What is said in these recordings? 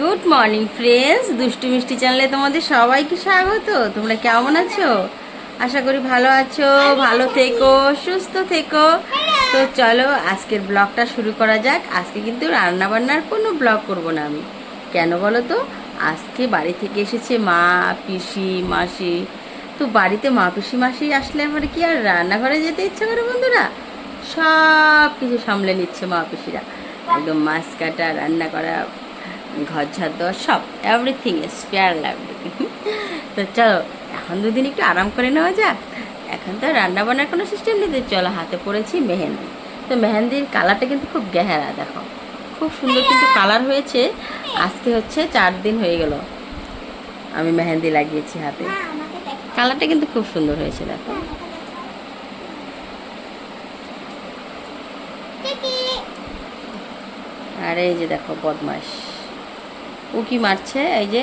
Good morning friends দুষ্টু মিষ্টি চ্যানেলে তোমাদের সবাইকে স্বাগত। তোমরা কেমন আছো? আশা করি ভালো আছো, ভালো থেকো, সুস্থ থেকো। তো চলো আজকের ব্লগটা শুরু করা যাক। আজকে কিন্তু রান্না বান্নার কোনো ব্লগ করব না আমি। কেন বলো তো? আজকে বাড়ি থেকে এসেছে মা, পিসি, মাসি। তো বাড়িতে মা, পিসি, মাসি আসলে আমার কি আর রান্নাঘরে যেতে ইচ্ছে করে বন্ধুরা? সব কিছু সামলে নিচ্ছে মা, পিসিরা। একদম মাছ কাটা, রান্না করা ঘর, ঝাড় দেওয়া, সব। এভরিথিং ইজ ফেয়ার এভরিথিং তো চলো, এখন দুদিন একটু আরাম করে নেওয়া যাক। এখন তো রান্না বান্নার কোনো সিস্টেম নেই চলো, হাতে পড়েছি মেহেন্দি। তো মেহেন্দির কালারটা কিন্তু খুব গেহারা, দেখো। খুব সুন্দর কিন্তু কালার হয়েছে। আজকে হচ্ছে চার দিন হয়ে গেল। আমি মেহেন্দি লাগিয়েছি হাতে। কালারটা কিন্তু খুব সুন্দর হয়েছে, দেখো। আর এই যে দেখো বদমাস ও কি মারছে এই যে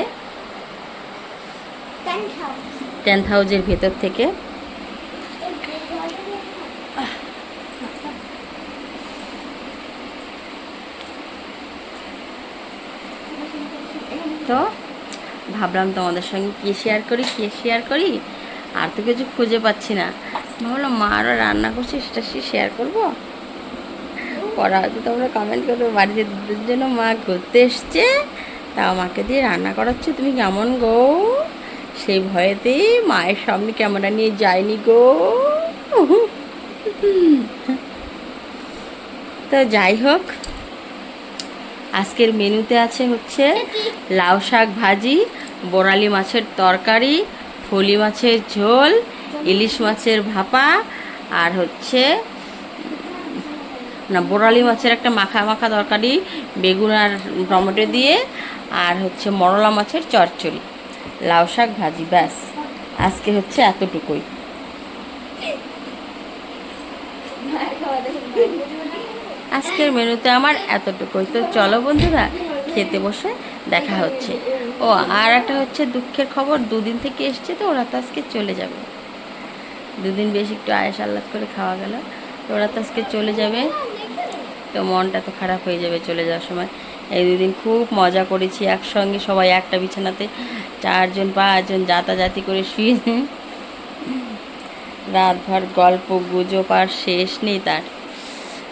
টেন্ট হাউসের ভেতর থেকে। তো ভাবলাম তোমাদের সঙ্গে কে শেয়ার করি কে শেয়ার করি? আর তো কিছু খুঁজে পাচ্ছি না। ভাবলাম মা আরও রান্না করছে সেটা সে শেয়ার করব? পরে হয়তো তোমরা কমেন্ট করবে বাড়িতে দুধের জন্য মা ঘুরতে এসছে। তাও মাকে দিয়ে রান্না করাচ্ছে? তুমি কেমন গো? সেই ভয়েতেই মায়ের সামনে ক্যামেরা নিয়ে যায়নি গো। তো যাই হোক, আজকের মেনুতে আছে হচ্ছে লাউ শাক ভাজি, বড়ালি মাছের তরকারি, ফলি মাছের ঝোল, ইলিশ মাছের ভাপা, আর হচ্ছে না, বোরালি মাছের একটা মাখা মাখা তরকারি, বেগুন আর টমেটো দিয়ে, আর হচ্ছে মরলা মাছের চচ্চড়ি। লাউ শাক ভাজি, ব্যাস। আজকে হচ্ছে এতটুকুই। আজকের মেনুতে আমার এতটুকুই। তো চলো বন্ধুরা, খেতে বসে দেখা হচ্ছে। ও, আর একটা হচ্ছে দুঃখের খবর। দুদিন থেকে এসছে তো, ওরা তো আজকে চলে যাবে। দুদিন বেশ একটু আয়েস আহ্লাদ করে খাওয়া গেল। তো ওরা তো আজকে চলে যাবে। তো মনটা তো খারাপ হয়ে যাবে চলে যাওয়ার সময়। এই দুদিন খুব মজা করেছি, একসঙ্গে সবাই একটা বিছানাতে চারজন, পাঁচজন যাতাযাতি করে শুয়ে। রাতভর গল্প, গুজব আর শেষ নেই তার।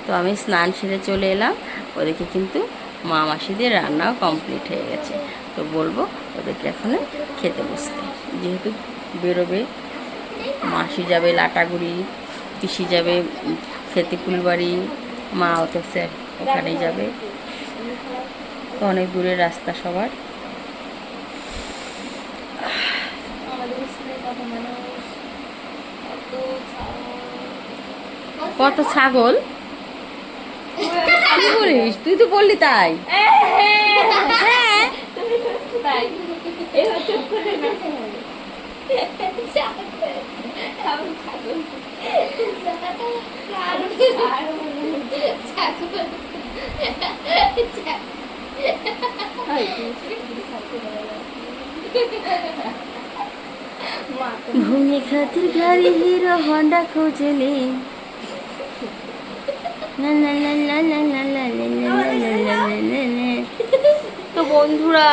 তো আমি স্নান সেরে চলে এলাম ওদেরকে কিন্তু মা মাসিদের রান্নাও কমপ্লিট হয়ে গেছে। তো বলব ওদেরকে এখন খেতে বসতে। যেহেতু বেরোবে, মাসি যাবে, লাটাগুড়ি, পিসি যাবে খেতে ফুলবাড়ি মা অত স্যার ওখানেই যাবে। অনেক দূরের রাস্তা সবার। কত ছাগল? কি বলিস? তুই তো বললি তাই। হ্যাঁ घूमने खातिर गाड़ी हीरो होंडा खोजले তো বন্ধুরা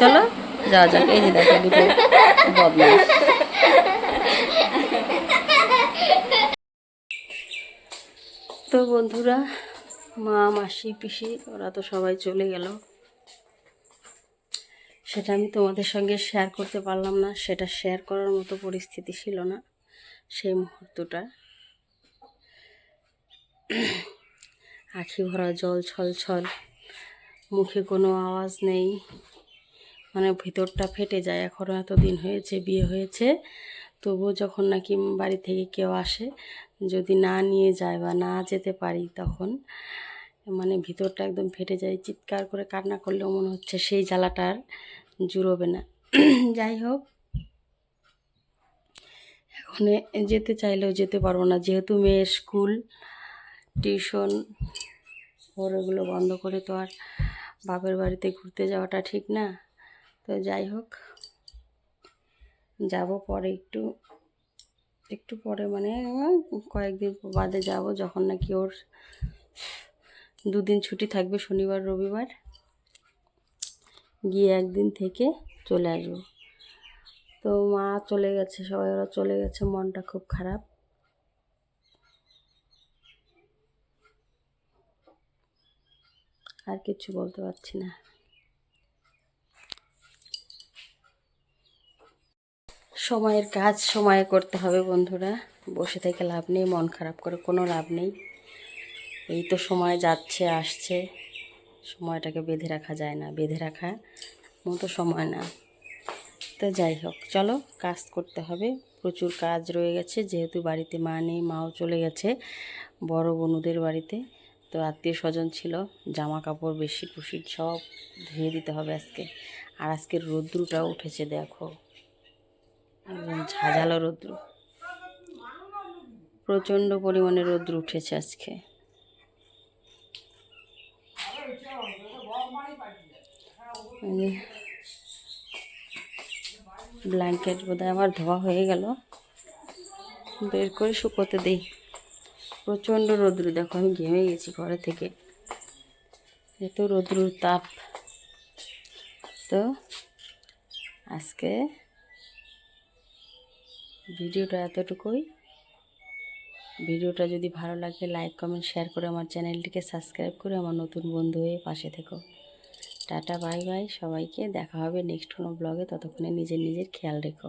চলো, যাওয়া যাক। এই যে দেখো দুটো বদমাস তো বন্ধুরা, মা, মাসি, পিসি, ওরা তো সবাই চলে গেল। সেটা আমি তোমাদের সঙ্গে শেয়ার করতে পারলাম না। সেটা শেয়ার করার মতো পরিস্থিতি ছিল না সেই মুহূর্তটা। আখি ভরা জল ছল ছল মুখে কোনো আওয়াজ নেই। মানে ভিতরটা ফেটে যায়। এখনও এত দিন হয়েছে, বিয়ে হয়েছে। তবুও যখন নাকি বাড়ি থেকে কেউ আসে, যদি না নিয়ে যায় বা না যেতে পারি তখন মানে ভিতরটা একদম ফেটে যায়। চিৎকার করে কান্না করলেও মনে হচ্ছে সেই জ্বালাটা আর জুড়োবে না। যাই হোক, এখন যেতে চাইলেও যেতে পারব না। যেহেতু মেয়ের স্কুল, টিউশন ওর ওগুলো বন্ধ করে তো আর বাপের বাড়িতে ঘুরতে যাওয়াটা ঠিক না। তো যাই হোক, যাব পরে একটু একটু পরে মানে কয়েকদিন বাদে যাব যখন নাকি ওর দুদিন ছুটি থাকবে শনিবার, রবিবার। গিয়ে একদিন থেকে চলে আসব। তো মা চলে গেছে, সবাই ওরা চলে গেছে, মনটা খুব খারাপ। আর কিছু বলতে পারছি না। সময়ের কাজ সময়ে করতে হবে বন্ধুরা। বসে থেকে লাভ নেই, মন খারাপ করে কোনো লাভ নেই। এই তো সময় যাচ্ছে, আসছে। সময়টাকে বেঁধে রাখা যায় না, বেঁধে রাখা মতো সময় না। তো যাই হোক, চলো কাজ করতে হবে। প্রচুর কাজ রয়ে গেছে, যেহেতু বাড়িতে মা নেই, মাও চলে গেছে, বড় বনুদের বাড়িতে। তো আত্মীয় স্বজন ছিল জামা কাপড় বেশি কুশি সব ধুয়ে দিতে হবে আজকে। আর আজকের রৌদ্রটাও উঠেছে দেখো। একদম ঝাঁঝালো রৌদ্র। প্রচণ্ড পরিমাণে রৌদ্র উঠেছে আজকে। ব্ল্যাঙ্কেট বোধহয় আমার ধোয়া হয়ে গেল। বের করে শুকোতে দিই। প্রচণ্ড রৌদ্র, দেখো আমি ঘেমে গেছি ঘরে থেকে। এত রৌদ্রুর তাপ। তো আজকে ভিডিওটা এতটুকুই। ভিডিওটা যদি ভালো লাগে, লাইক, কমেন্ট, শেয়ার করে আমার চ্যানেলটিকে সাবস্ক্রাইব করে আমার নতুন বন্ধু হয়ে পাশে থেকো। Tata, bye bye. সবাইকে দেখা হবে নেক্সট কোনো ব্লগে। ততক্ষণে নিজের নিজের খেয়াল রেখো।